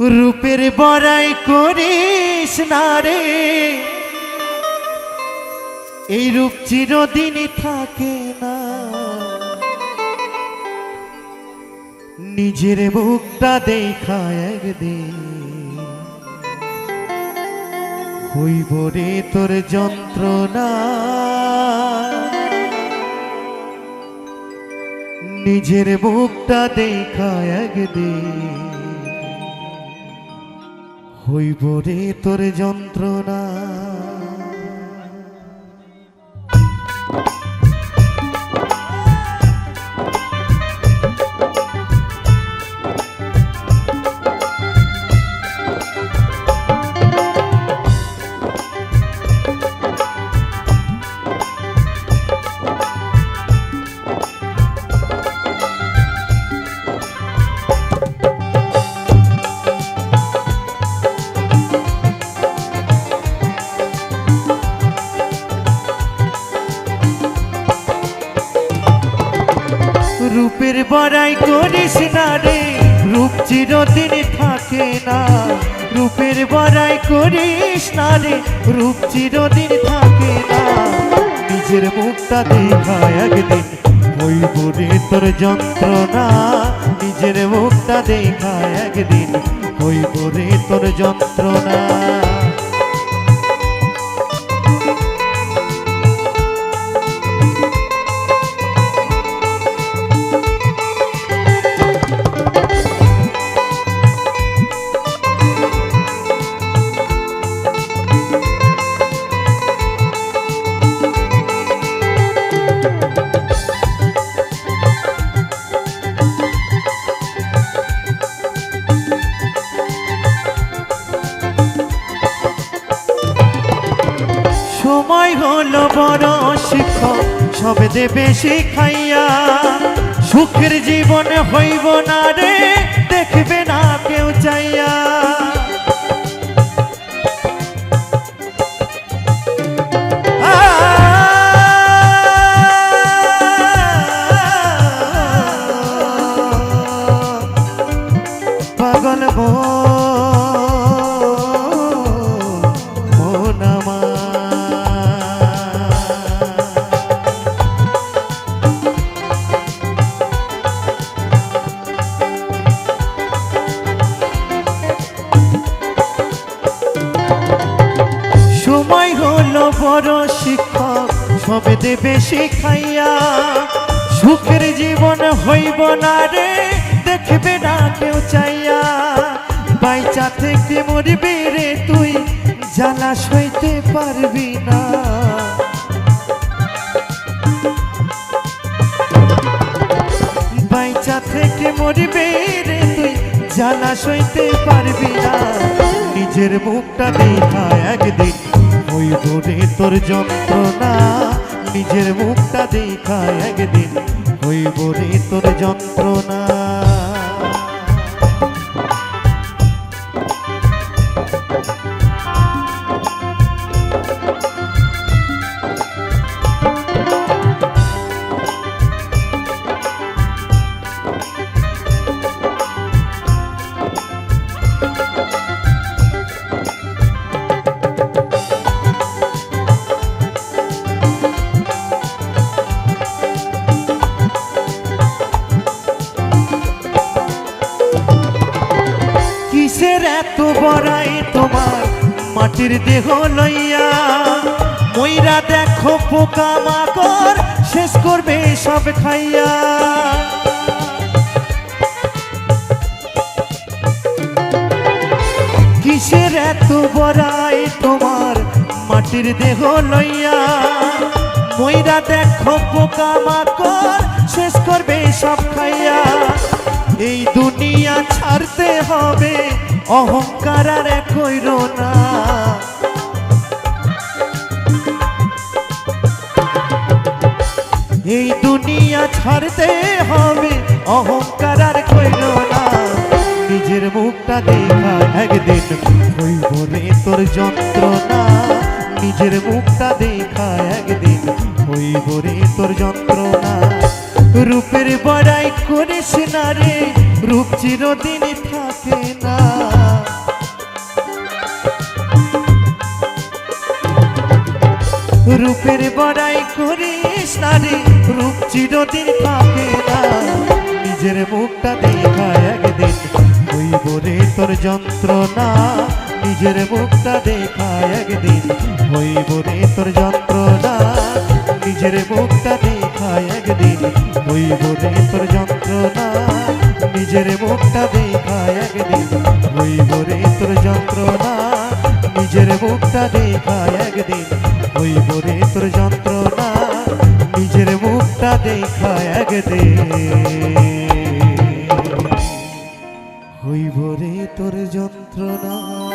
রূপের বড়াই করিস না রে। এই রূপ চিরদিনই থাকে না। নিজের মুখটা দেখা একদিন। হইব রে তোর যন্ত্রণা। নিজের মুখটা দেখা একদিন। হইব রে তোর যন্ত্রণা। বড়াই করিস না রে। রূপ চিরদিন থাকে না। রূপের বড়াই করিস না রে। রূপ চিরদিন থাকে না। নিজের মুখটা দেখা একদিন হইব রে তোর যন্ত্রণা। নিজের মুখটা দেখা একদিন হইব রে তোর যন্ত্রণা। বড় শিক্ষক সবে দেবে শিখাইয়া সুখের জীবন হইব না রে দেখবে সবে দেবে শিখাইয়া সুখের জীবন হইব না রে, দেখবে না কেউ চাইয়া। বাইচা থেকে মরবি রে তুই জ্বালা সইতে পারবি না। বাইচা থেকে মরবে রে তুই জ্বালা সইতে পারবি না। নিজের মুখটা দেখা একদিন হইব রে তোর যন্ত্রণা। নিজের মুখটা দেখা একদিন হইব রে তোর যন্ত্রণা। কিসের এত বড়াই তোমার, মাটির দেহ লইয়া। ময়রা দেখো পোকা মাকড়, শেষ করবে সব খাইয়া। কিসের এত বড়াই তোমার, মাটির দেহ লইয়া? ময়রা দেখো পোকা মাকড়, শেষ করবে সব খাইয়া। এই দুনিয়া ছাড়তে হবে অহংকার আর কইর না। এই দুনিয়া ছাড়তে হবে অহংকার আর কইল না। নিজের মুখটা দেখা একদিন হইব রে তোর যন্ত্রণা। নিজের মুখটা দেখা একদিন হইব রে তোর যন্ত্রণা। রূপের বড়াই করিস না রে, রূপ চিরদিনই থাকে না। রূপের বড়াই করিস না রে, রূপ চিরদিন থাকে না। নিজের মুখটা দেখা একদিন হইব রে তোর যন্ত্রণা। নিজের মুখটা দেখা একদিন হইব রে তোর যন্ত্রণা। নিজের মুখটা দেখা একদিন হইব রে তোর যন্ত্রণা। নিজের মুখটা দেখা একদিন হইব রে তোর যন্ত্রণা। নিজের মুখটা দেখা একদিন। ওই রে তোর যন্ত্রণা নিজের মুখটা দেখা একদিন। হইব রে তোর যন্ত্রণা